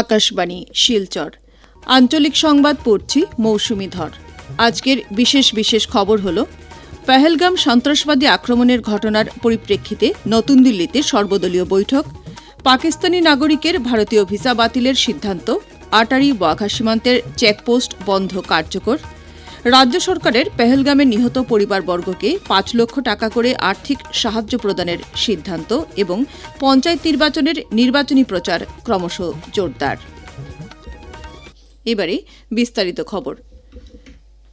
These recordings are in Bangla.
আকাশবাণী, শিলচর। আঞ্চলিক সংবাদ পড়ছি মৌসুমি ধর আজকের বিশেষ বিশেষ খবর হল, পেহেলগাম সন্ত্রাসবাদী আক্রমণের ঘটনার পরিপ্রেক্ষিতে নতুন দিল্লিতে সর্বদলীয় বৈঠক। পাকিস্তানি নাগরিকের ভারতীয় ভিসা বাতিলের সিদ্ধান্ত। আটারি বাঘা সীমান্তের চেকপোস্ট বন্ধ কার্যকর। রাজ্য সরকারের পেহেলগামে নিহত পরিবারবর্গকে পাঁচ লক্ষ টাকা করে আর্থিক সাহায্য প্রদানের সিদ্ধান্ত এবং পঞ্চায়েত নির্বাচনের নির্বাচনী প্রচার ক্রমশ জোরদার। এবারে বিস্তারিত খবর।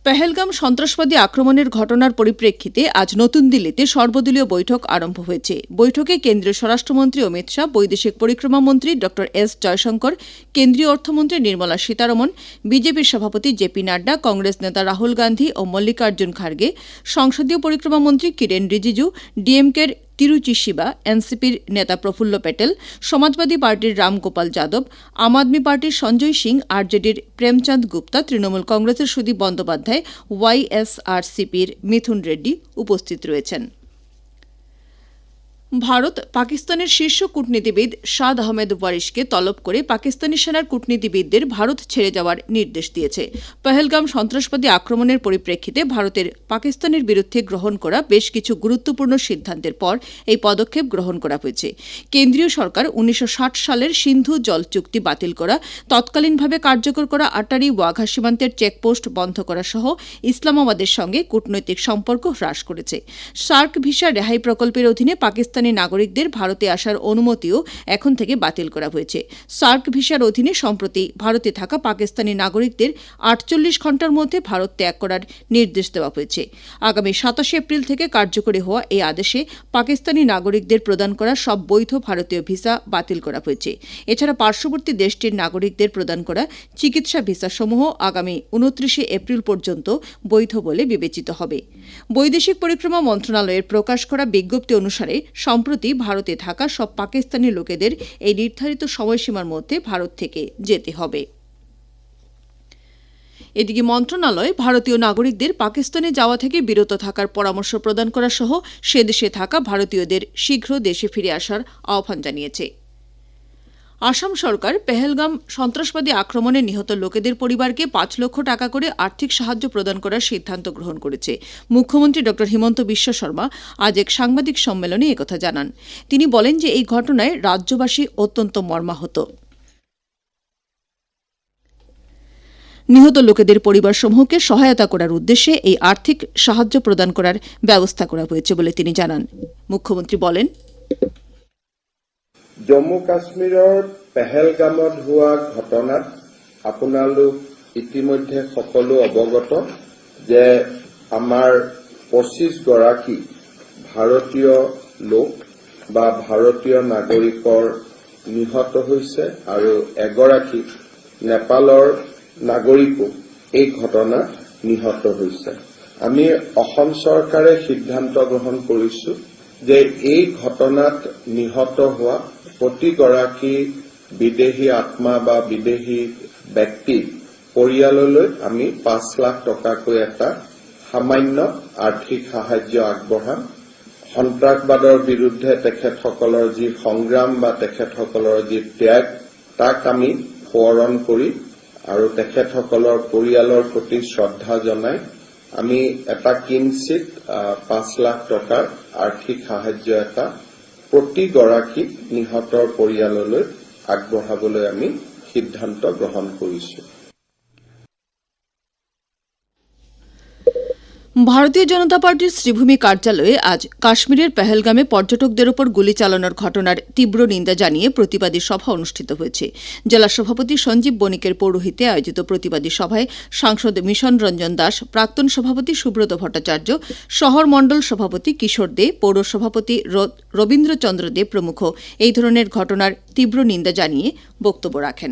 পেহেলগাম সন্ত্রাসবাদী আক্রমণের ঘটনার পরিপ্রেক্ষিতে আজ নতুন দিল্লিতে সর্বদলীয় বৈঠক আরম্ভ হয়েছে। বৈঠকে কেন্দ্রীয় স্বরাষ্ট্রমন্ত্রী অমিত শাহ, বৈদেশিক পরিক্রমা মন্ত্রী ড এস জয়শঙ্কর, কেন্দ্রীয় অর্থমন্ত্রী নির্মলা সীতারমন বিজেপির সভাপতি জেপি নাড্ডা, কংগ্রেস নেতা রাহুল গান্ধী ও মল্লিকার্জুন খার্গে, সংসদীয় পরিক্রমা মন্ত্রী কিরেন রিজিজু, ডিএমকের তিরুচি শিবা, এনসিপির নেতা প্রফুল্ল প্যাটেল, সমাজবাদী পার্টির রামগোপাল যাদব, আম আদমি পার্টির সঞ্জয় সিং, আরজেডির প্রেমচাঁদ গুপ্তা, তৃণমূল কংগ্রেসের সুদীপ বন্দ্যোপাধ্যায় ওয়াইএসআরসিপির মিথুন রেড্ডি উপস্থিত রয়েছেন। ভারত পাকিস্তানের শীর্ষ কূটনীতিবিদ সাদ আহমেদ ওয়ারিশকে তলব করে পাকিস্তানি সেনার কূটনীতিবিদদের ভারত ছেড়ে যাওয়ার নির্দেশ দিয়েছে। পহেলগাম সন্ত্রাসবাদী আক্রমণের পরিপ্রেক্ষিতে ভারতের পাকিস্তানের বিরুদ্ধে গ্রহণ করা বেশ কিছু গুরুত্বপূর্ণ সিদ্ধান্তের পর এই পদক্ষেপ গ্রহণ করা হয়েছে। কেন্দ্রীয় সরকার উনিশশো ষাট সালের সিন্ধু জল চুক্তি বাতিল করা, তৎকালীনভাবে কার্যকর করা আটারি ওয়াঘা সীমান্তের চেকপোস্ট বন্ধ করা সহ ইসলামাবাদের সঙ্গে কূটনৈতিক সম্পর্ক হ্রাস করেছে। সার্ক ভিসা রেহাই প্রকল্পের অধীনে পাকিস্তানি নাগরিকদের ভারতে আসার অনুমতিও এখন থেকে বাতিল করা হয়েছে। সার্ক ভিসার অধীনে সম্প্রতি ভারতে থাকা পাকিস্তানি নাগরিকদের আটচল্লিশ ঘণ্টার মধ্যে ভারত ত্যাগ করার নির্দেশ দেওয়া হয়েছে। আগামী সাতাশে এপ্রিল থেকে কার্যকরী হওয়া এই আদেশে পাকিস্তানি নাগরিকদের প্রদান করা সব বৈধ ভারতীয় ভিসা বাতিল করা হয়েছে। এছাড়া পার্শ্ববর্তী দেশটির নাগরিকদের প্রদান করা চিকিৎসা ভিসাসমূহ আগামী উনত্রিশে এপ্রিল পর্যন্ত বৈধ বলে বিবেচিত হবে। বৈদেশিক পরিক্রমা মন্ত্রণালয়ের প্রকাশ করা বিজ্ঞপ্তি অনুসারে সম্প্রতি ভারতে থাকা সব পাকিস্তানি লোকেদের এই নির্ধারিত সময়সীমার মধ্যে ভারত থেকে যেতে হবে। এদিকে মন্ত্রণালয় ভারতীয় নাগরিকদের পাকিস্তানে যাওয়া থেকে বিরত থাকার পরামর্শ প্রদান করা সহ সে দেশে থাকা ভারতীয়দের শীঘ্র দেশে ফিরে আসার আহ্বান জানিয়েছে। আসাম সরকার পেহেলগাম সন্ত্রাসবাদী আক্রমণে নিহত লোকেদের পরিবারকে পাঁচ লক্ষ টাকা করে আর্থিক সাহায্য প্রদান করার সিদ্ধান্ত গ্রহণ করেছে। মুখ্যমন্ত্রী ড. হিমন্ত বিশ্ব শর্মা আজ এক সাংবাদিক সম্মেলনে একথা জানান। তিনি বলেন যে এই ঘটনায় রাজ্যবাসী অত্যন্ত মর্মাহত। নিহত লোকেদের পরিবারসমূহকে সহায়তা করার উদ্দেশ্যে এই আর্থিক সাহায্য প্রদান করার ব্যবস্থা করা হয়েছে বলে তিনি জানান। মুখ্যমন্ত্রী বলেন জম্মু কাশ্মীৰৰ পেহেলগামত হোৱা ঘটনাত আপোনালোক ইতিমধ্যে সকলো অৱগত যে আমাৰ পঁচিছ গৰাকী ভাৰতীয় লোক বা ভাৰতীয় নাগৰিকৰ নিহত হৈছে আৰু এগৰাকী নেপালৰ নাগৰিকো এই ঘটনাত নিহত হৈছে। আমি অসম চৰকাৰে সিদ্ধান্ত গ্ৰহণ কৰিছো যে এই ঘটনাত নিহত হোৱা প্ৰতিগৰাকী বিদেশি আত্মা বা বিদেশি ব্যক্তিৰ পৰিয়াললৈ আমি পাঁচ লাখ টকাকৈ এটা সামান্য আৰ্থিক সাহায্য আগবঢ়াম। সন্ত্ৰাসবাদৰ বিৰুদ্ধে তেখেতসকলৰ যি সংগ্ৰাম বা তেখেতসকলৰ যি ত্যাগ, তাক আমি সোঁৱৰণ কৰি আৰু তেখেতসকলৰ পৰিয়ালৰ প্ৰতি শ্ৰদ্ধা জনাই আমি এটা কিঞ্চিত পাঁচ লাখ টকাৰ আৰ্থিক সাহায্য এটা প্ৰতিগৰাকী নিহতৰ পৰিয়াললৈ আগবঢ়াবলৈ আমি সিদ্ধান্ত গ্ৰহণ কৰিছো। ভারতীয় জনতা পার্টির শ্রীভূমি কার্যালয়ে আজ কাশ্মীরের পেহেলগামে পর্যটকদের ওপর গুলি চালানোর ঘটনার তীব্র নিন্দা জানিয়ে প্রতিবাদী সভা অনুষ্ঠিত হয়েছে। জেলা সভাপতি সঞ্জীব বণিকের পৌরোহিত্যে আয়োজিত প্রতিবাদী সভায় সাংসদ মিশন রঞ্জন দাস, প্রাক্তন সভাপতি সুব্রত ভট্টাচার্য, শহর মণ্ডল সভাপতি কিশোর দে, পৌর সভাপতি রবীন্দ্রচন্দ্র দে প্রমুখ। এই ধরনের ঘটনার তীব্র নিন্দা জানিয়ে বক্তব্য রাখেন।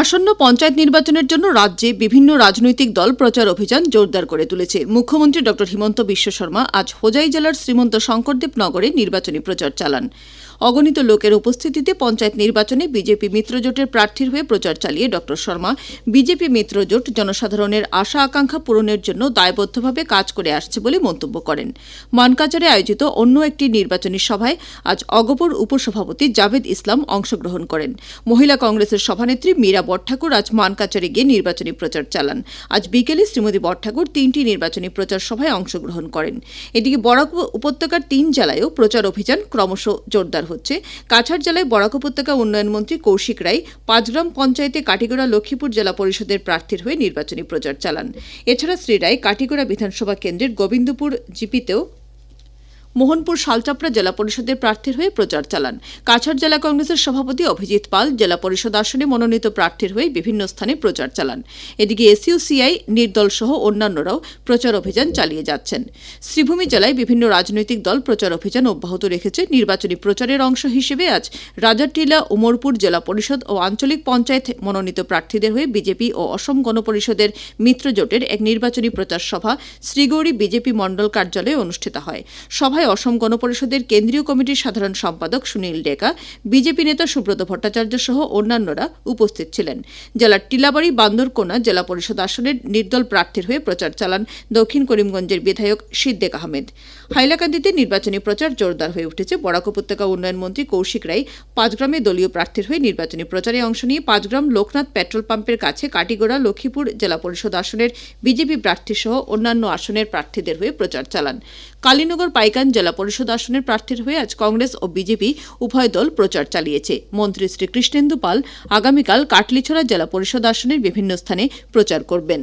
আসন্ন পঞ্চায়েত নির্বাচনের জন্য রাজ্যে বিভিন্ন রাজনৈতিক দল প্রচার অভিযান জোরদার করে তুলেছে। মুখ্যমন্ত্রী ড হিমন্ত বিশ্ব শর্মা আজ হোজাই জেলার শ্রীমন্ত শঙ্করদেব নগরে নির্বাচনী প্রচার চালান। অগণিত লোকের উপস্থিতিতে পঞ্চায়েত নির্বাচনে বিজেপি মিত্রজোটের প্রার্থীর হয়ে প্রচার চালিয়ে ড. শর্মা বিজেপি মিত্রজোট জনসাধারণের আশা আকাঙ্ক্ষা পূরণের জন্য দায়বদ্ধভাবে কাজ করে আসছে বলে মন্তব্য করেন। মানকাচারে আয়োজিত অন্য একটি নির্বাচনী সভায় আজ অগপর উপসভাপতি জাভেদ ইসলাম অংশগ্রহণ করেন। মহিলা কংগ্রেসের সভানেত্রী মীরা বটঠাকুর আজ মানকাচারে গিয়ে নির্বাচনী প্রচার চালান। আজ বিকেলে শ্রীমতী বটঠাকুর তিনটি নির্বাচনী প্রচার সভায় অংশগ্রহণ করেন। এদিকে বরাক উপত্যকার তিন জেলায়ও প্রচার অভিযান ক্রমশ জোরদার হচ্ছে। কাছাড় জেলায় বরাক উপত্যকা উন্নয়ন মন্ত্রী কৌশিক রায় পাঁচগ্রাম পঞ্চায়েতে কাটিগড়া লক্ষ্মীপুর জেলা পরিষদের প্রার্থীর হয়ে নির্বাচনী প্রচার চালান। এছাড়া শ্রী রায় কাটিগড়া বিধানসভা কেন্দ্রের গোবিন্দপুর জিপিতেও মোহনপুর শালচাপড়া জেলা পরিষদের প্রার্থীর হয়ে প্রচার চালান। কাছাড় জেলা কংগ্রেসের সভাপতি অভিজিৎ পাল জেলা পরিষদ আসনে মনোনীত প্রার্থীর হয়ে বিভিন্ন স্থানে প্রচার চালান। এদিকে এসইউসিআই নির্দল সহ অন্যান্যরাও প্রচার অভিযান চালিয়ে যাচ্ছেন। শ্রীভূমি জেলায় বিভিন্ন রাজনৈতিক দল প্রচার অভিযান অব্যাহত রেখেছে। নির্বাচনী প্রচারের অংশ হিসেবে আজ রাজারটিলা, উমরপুর জেলা পরিষদ ও আঞ্চলিক পঞ্চায়েত মনোনীত প্রার্থীদের হয়ে বিজেপি ও অসম গণপরিষদের মিত্রজোটের এক নির্বাচনী প্রচার সভা শ্রীগৌরী বিজেপি মণ্ডল কার্যালয়ে অনুষ্ঠিত হয়। সভায় অসম গণপরিষদের কেন্দ্রীয় কমিটির সাধারণ সম্পাদক সুনীল ডেকা, বিজেপি নেতা সুব্রত ভট্টাচার্য সহ অন্যান্যরা উপস্থিত ছিলেন। জেলার টিলাবাড়ি, বান্দরকোনা জেলা পরিষদ আসনের নির্দল প্রার্থীর হয়ে প্রচার চালান দক্ষিণ করিমগঞ্জের বিধায়ক সিদ্দেক আহমেদ। হাইলাকান্দিতে নির্বাচনী প্রচার জোরদার হয়ে উঠেছে। বরাক উপত্যকা উন্নয়ন মন্ত্রী কৌশিক রায় পাঁচগ্রামে দলীয় প্রার্থীর হয়ে নির্বাচনী প্রচারে অংশ নিয়ে পাঁচগ্রাম লোকনাথ পেট্রোল পাম্পের কাছে কাটিগড়া লক্ষ্মীপুর জেলা পরিষদ আসনের বিজেপি প্রার্থী সহ অন্যান্য আসনের প্রার্থীদের হয়ে প্রচার চালান। কালীনগর পাইকান জেলা পরিষদ আসনের প্রার্থীর হয়ে আজ কংগ্রেস ও বিজেপি উভয় দল প্রচার চালিয়েছে। মন্ত্রী শ্রী কৃষ্ণেন্দু পাল আগামীকাল কাটলিছড়া জেলা পরিষদ আসনের বিভিন্ন স্থানে প্রচার করবেন।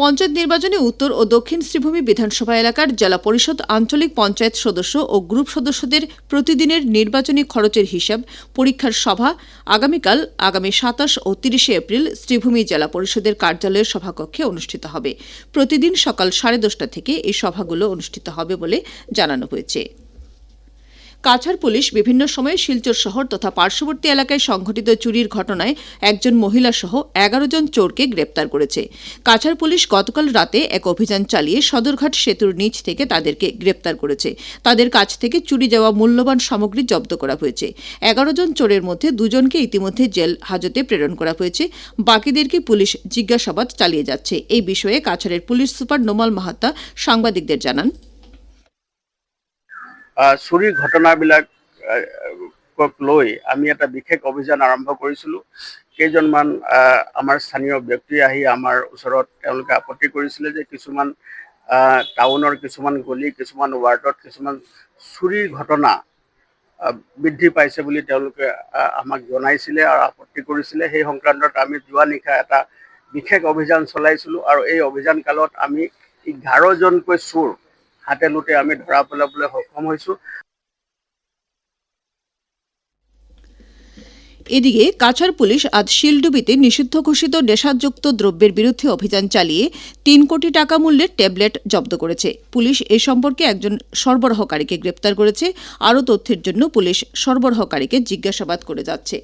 পঞ্চায়েত নির্বাচনে উত্তর ও দক্ষিণ শ্রীভূমি বিধানসভা এলাকার জেলা পরিষদ আঞ্চলিক পঞ্চায়েত সদস্য ও গ্রুপ সদস্যদের প্রতিদিনের নির্বাচনী খরচের হিসাব পরীক্ষার সভা আগামীকাল, আগামী সাতাশ ও তিরিশে এপ্রিল শ্রীভূমি জেলা পরিষদের কার্যালয়ের সভাকক্ষে অনুষ্ঠিত হবে। প্রতিদিন সকাল সাড়ে দশটা থেকে এই সভাগুলো অনুষ্ঠিত হবে বলে জানানো হয়েছে। কাছাড় পুলিশ বিভিন্ন সময়ে শিলচর শহর তথা পার্শ্ববর্তী এলাকায় সংঘটিত চুরির ঘটনায় একজন মহিলা সহ এগারো জন চোরকে গ্রেপ্তার করেছে। কাছাড় পুলিশ গতকাল রাতে এক অভিযান চালিয়ে সদরঘাট সেতুর নিচ থেকে তাদেরকে গ্রেপ্তার করেছে। তাদের কাছ থেকে চুরি যাওয়া মূল্যবান সামগ্রী জব্দ করা হয়েছে। এগারো জন চোরের মধ্যে দুজনকে ইতিমধ্যে জেল হাজতে প্রেরণ করা হয়েছে। বাকিদেরকে পুলিশ জিজ্ঞাসাবাদ চালিয়ে যাচ্ছে। এই বিষয়ে কাছাড়ের পুলিশ সুপার নোমাল মাহাত্তা সাংবাদিকদের জানান। চুৰিৰ ঘটনাবিলাক লৈ আমি এটা বিশেষ অভিযান আৰম্ভ কৰিছিলোঁ। কেইজনমান আমাৰ স্থানীয় ব্যক্তি আহি আমাৰ ওচৰত তেওঁলোকে আপত্তি কৰিছিলে যে কিছুমান টাউনৰ কিছুমান গলি, কিছুমান ৱাৰ্ডত কিছুমান চুৰিৰ ঘটনা বৃদ্ধি পাইছে বুলি তেওঁলোকে আমাক জনাইছিলে আৰু আপত্তি কৰিছিলে। সেই সংক্ৰান্তত আমি যোৱা নিশা এটা বিশেষ অভিযান চলাইছিলোঁ আৰু এই অভিযান কালত আমি এঘাৰজনকৈ চোৰ হাতে লোটে আমি ধৰা পেলাবলৈ সক্ষম হৈছোঁ। এদিকে কাছাড় পুলিশ আজ শিলডুবিতে নিষিদ্ধ ঘোষিত নেশাযুক্ত দ্রব্যের বিরুদ্ধে অভিযান চালিয়ে তিন কোটি টাকা মূল্যের ট্যাবলেট জব্দ করেছে। পুলিশ এ সম্পর্কে একজন সরবরাহকারীকে গ্রেপ্তার করেছে। আরও তথ্যের জন্য পুলিশ সরবরাহকারীকে জিজ্ঞাসাবাদ করে যাচ্ছে।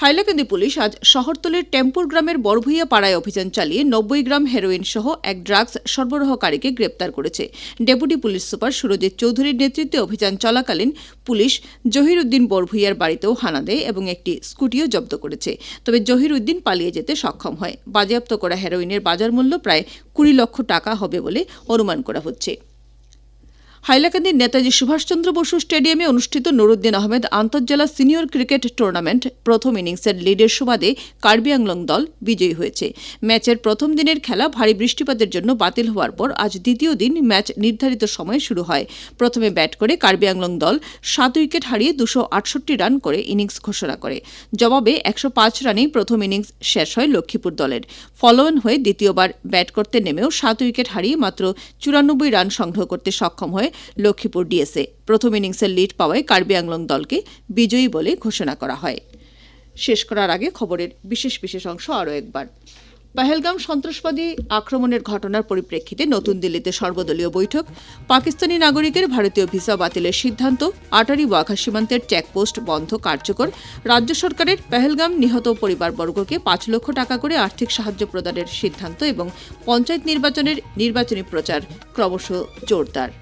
হাইলাকান্দি পুলিশ আজ শহরতলির টেম্পুর গ্রামের বড়ভূইয়া পাড়ায় অভিযান চালিয়ে নব্বই গ্রাম হেরোইন সহ এক ড্রাগস সরবরাহকারীকে গ্রেপ্তার করেছে। ডেপুটি পুলিশ সুপার সুরজিৎ চৌধুরীর নেতৃত্বে অভিযান চলাকালীন পুলিশ জহির উদ্দিন বড়ভূইয়ার বাড়িতেও হানা দেয় এবং একটি স্কুটিও জব্দ করেছে। তবে জহির উদ্দিন পালিয়ে যেতে সক্ষম হয়। বাজেয়াপ্ত করা হেরোইনের বাজার মূল্য প্রায় কুড়ি লক্ষ টাকা হবে বলে অনুমান করা হচ্ছে। হাইলাকান্দির নেতাজি সুভাষচন্দ্র বসু স্টেডিয়ামে অনুষ্ঠিত নুরুদ্দিন আহমেদ আন্তর্জেলা সিনিয়র ক্রিকেট টুর্নামেন্ট প্রথম ইনিংসের লিডের সুবাদে কার্বি আংলং দল বিজয়ী হয়েছে। ম্যাচের প্রথম দিনের খেলা ভারী বৃষ্টিপাতের জন্য বাতিল হওয়ার পর আজ দ্বিতীয় দিন ম্যাচ নির্ধারিত সময়ে শুরু হয়। প্রথমে ব্যাট করে কার্বি আংলং দল সাত উইকেট হারিয়ে দুশো আটষট্টি রান করে ইনিংস ঘোষণা করে। জবাবে একশো পাঁচ রানেই প্রথম ইনিংস শেষ হয় লক্ষ্মীপুর দলের। ফলোয়ন হয়ে দ্বিতীয়বার ব্যাট করতে নেমেও সাত উইকেট হারিয়ে মাত্র চুরানব্বই রান সংগ্রহ করতে সক্ষম হয় লক্ষ্মীপুর ডিএসএ প্রথম ইনিংসের লিড পাওয়ায় কার্বি আংলং দলকে বিজয়ী বলে ঘোষণা করা হয়। শেষ করার আগে খবরের বিশেষ বিশেষ অংশ আরও একবার। পহেলগাম সন্ত্রাসবাদী আক্রমণের ঘটনার পরিপ্রেক্ষিতে নতুন দিল্লিতে সর্বদলীয় বৈঠক। পাকিস্তানি নাগরিকের ভারতীয় ভিসা বাতিলের সিদ্ধান্ত। আটারি ওয়াঘা সীমান্তের চেকপোস্ট বন্ধ কার্যকর। রাজ্য সরকারের পেহেলগাম নিহত পরিবারবর্গকে পাঁচ লক্ষ টাকা করে আর্থিক সাহায্য প্রদানের সিদ্ধান্ত এবং পঞ্চায়েত নির্বাচনের নির্বাচনী প্রচার ক্রমশ জোরদার।